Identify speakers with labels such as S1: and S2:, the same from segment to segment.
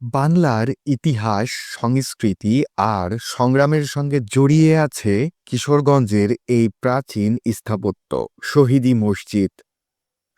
S1: বাংলার ইতিহাস, সংস্কৃতি আর সংগ্রামের সঙ্গে জড়িয়ে আছে কিশোরগঞ্জের এই প্রাচীন স্থাপত্য, শহীদি মসজিদ।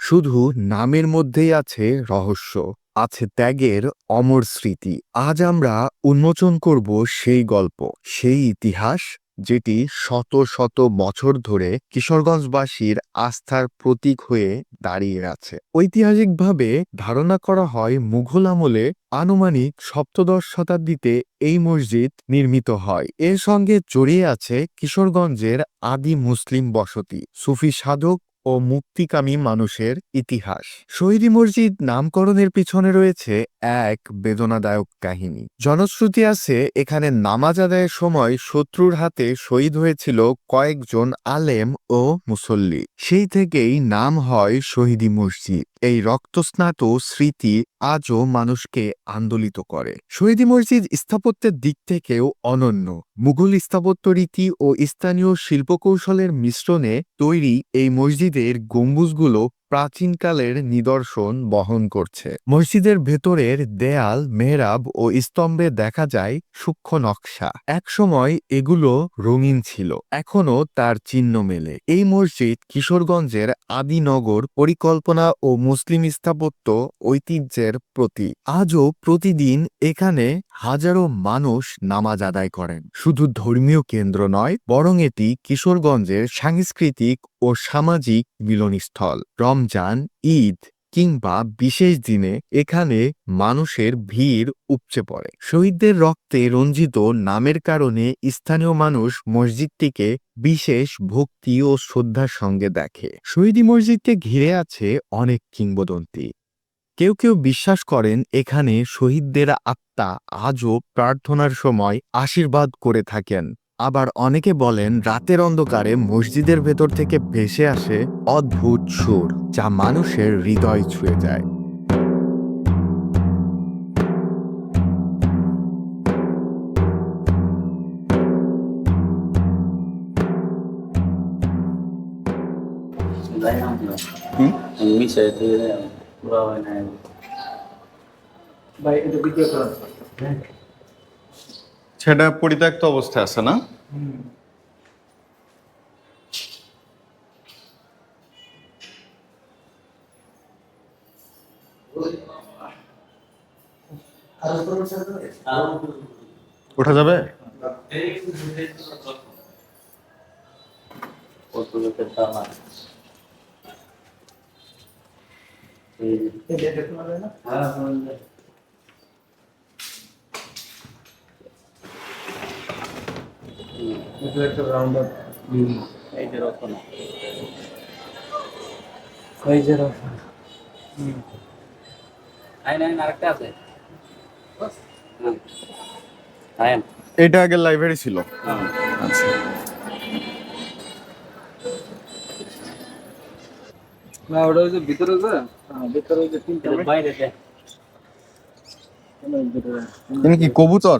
S1: শুধু নামের মধ্যেই আছে রহস্য, আছে ত্যাগের অমর স্মৃতি। আজ আমরা উন্মোচন করব সেই গল্প, সেই ইতিহাস যেটি শত শত বছর ধরে কিশোরগঞ্জবাসীর আস্থার প্রতীক হয়ে দাঁড়িয়ে আছে। ঐতিহাসিকভাবে ধারণা করা হয়, মুঘল আমলে আনুমানিক সপ্তদশ শতাব্দীতে এই মসজিদ নির্মিত হয়। এর সঙ্গে জড়িয়ে আছে কিশোরগঞ্জের আদি মুসলিম বসতি। সুফি সাধক ও মুক্তিকামী মানুষের ইতিহাস। শহীদি মসজিদ নামকরণের পিছনে রয়েছে এক বেদনাদায়ক কাহিনী। জনশ্রুতি আছে, এখানে নামাজ আদায়ের সময় শত্রুর হাতে শহীদ হয়েছিল কয়েকজন আলেম ও মুসল্লি। সেই থেকেই নাম হয় শহীদি মসজিদ। এই রক্তস্নাত স্মৃতি আজও মানুষকে আন্দোলিত করে। শহীদি মসজিদ স্থাপত্যের দিক থেকেও অনন্য। মুঘল স্থাপত্য রীতি ও স্থানীয় শিল্পকৌশলের মিশ্রণে তৈরি এই মসজিদের গম্বুজগুলো প্রাচীনকালের নিদর্শন বহন করছে। মসজিদের ভেতরের দেয়াল, মেহরাব ও স্তম্ভে দেখা যায় সূক্ষ্ম নকশা। একসময় এগুলো রঙিন ছিল, এখনও তার চিহ্ন মেলে। এই মসজিদ কিশোরগঞ্জের আদিনগর পরিকল্পনা ও মুসলিম স্থাপত্য ঐতিহ্যের প্রতি আজও প্রতিদিন এখানে হাজারো মানুষ নামাজ আদায় করেন। শুধু ধর্মীয় কেন্দ্র নয়, বরং এটি কিশোরগঞ্জের সাংস্কৃতিক ও সামাজিক মিলনস্থল। রমজান, ঈদ কিংবা বিশেষ দিনে এখানে মানুষের ভিড় উপচে পড়ে। শহীদদের রক্তে রঞ্জিত নামের কারণে স্থানীয় মানুষ মসজিদটিকে বিশেষ ভক্তি ও শ্রদ্ধার সঙ্গে দেখে। শহীদি মসজিদকে ঘিরে আছে অনেক কিংবদন্তি। কেউ কেউ বিশ্বাস করেন এখানে শহীদদের আত্মা আজও প্রার্থনার সময় আশীর্বাদ করে থাকেন। আবার অনেকে বলেন রাতের অন্ধকারে মসজিদের ভেতর থেকে ভেসে আসে অদ্ভুত সুর যা মানুষের হৃদয় ছুঁয়ে যায়।
S2: ভাই এটা ভিডিও করা।
S3: সেটা পরিত্যক্ত অবস্থায় আছে না? ওঠা যাবে?
S4: হ্যাঁ
S2: এটা একটা রাউন্ড আপ
S4: এই যে রকম
S2: এই যে রাউন্ড
S4: আইন আইন আরেকটা আছে? আইন।
S3: এটা আগে লাইব্রেরি ছিল। আচ্ছা।
S2: না ওটা ওই যে ভিতরে যে ভিতরে ওই যে তিনটা
S4: বাইরে দে
S2: অনেক ভিতরে?
S3: তিনি কি কবুতর?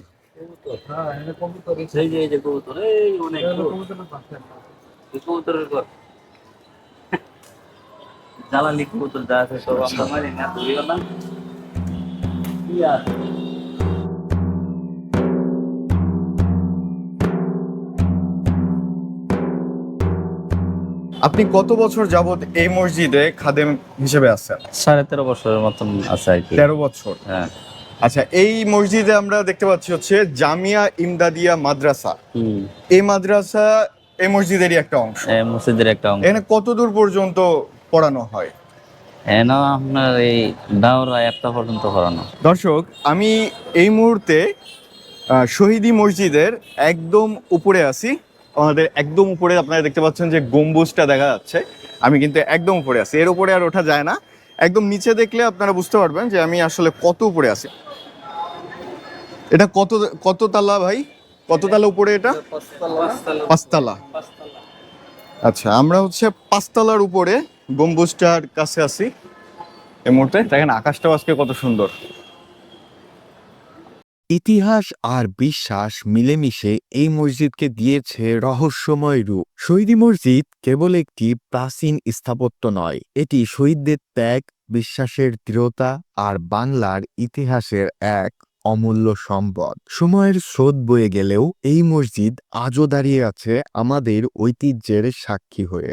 S2: হ্যাঁ এটা কবুতর এই
S4: যে এই যে কবুতর এই অনেক
S2: কবুতরের পাশে
S4: এই কবুতরের ঘর। জ্বালালি কবুতর যা আছে সব আমরা মারি না না কি আর?
S3: আপনি কত বছর যাবত এই মসজিদে খাদেম হিসেবে আছেন?
S4: সাড়ে তেরো বছরের মতন আছে আর কি।
S3: তেরো বছর।
S4: হ্যাঁ।
S3: আচ্ছা এই মসজিদে আমরা দেখতে পাচ্ছি হচ্ছে জামিয়া ইমদাদিয়া মাদ্রাসা। এই মাদ্রাসা এই মসজিদেরই একটা অংশ।
S4: এই মসজিদের একটা অংশ।
S3: এখানে কত দূর পর্যন্ত পড়ানো হয়?
S4: এন আপনার এই দাওরা একটা পর্যন্ত করানো
S3: দর্শক আমি এই মুহূর্তে শহীদি মসজিদের একদম উপরে আছি। আমাদের একদম উপরে আপনারা দেখতে পাচ্ছেন যে গম্বুজটা দেখা যাচ্ছে। আমি কিন্তু একদম উপরে আছি। এর উপরে আর ওঠা যায় না। একদম নিচে দেখলে আপনারা বুঝতে পারবেন যে আমি আসলে কত উপরে আছি। এটা কত কত তালা ভাই? কত তালা উপরে এটা? পাঁচতলা। আচ্ছা আমরা হচ্ছে পাঁচতলার উপরে গম্বুজটার কাছে আছি এই মুহূর্তে। দেখেন, আকাশটাও আজকে কত সুন্দর।
S1: ইতিহাস আর বিশ্বাস মিলেমিশে এই মসজিদকে দিয়েছে রহস্যময় রূপ। শহীদি মসজিদ কেবল একটি প্রাচীন স্থাপত্য নয়, এটি শহীদদের ত্যাগ, বিশ্বাসের দৃঢ়তা আর বাংলার ইতিহাসের এক অমূল্য সম্পদ। সময়ের স্রোত বয়ে গেলেও এই মসজিদ আজও দাঁড়িয়ে আছে আমাদের ঐতিহ্যের সাক্ষী হয়ে।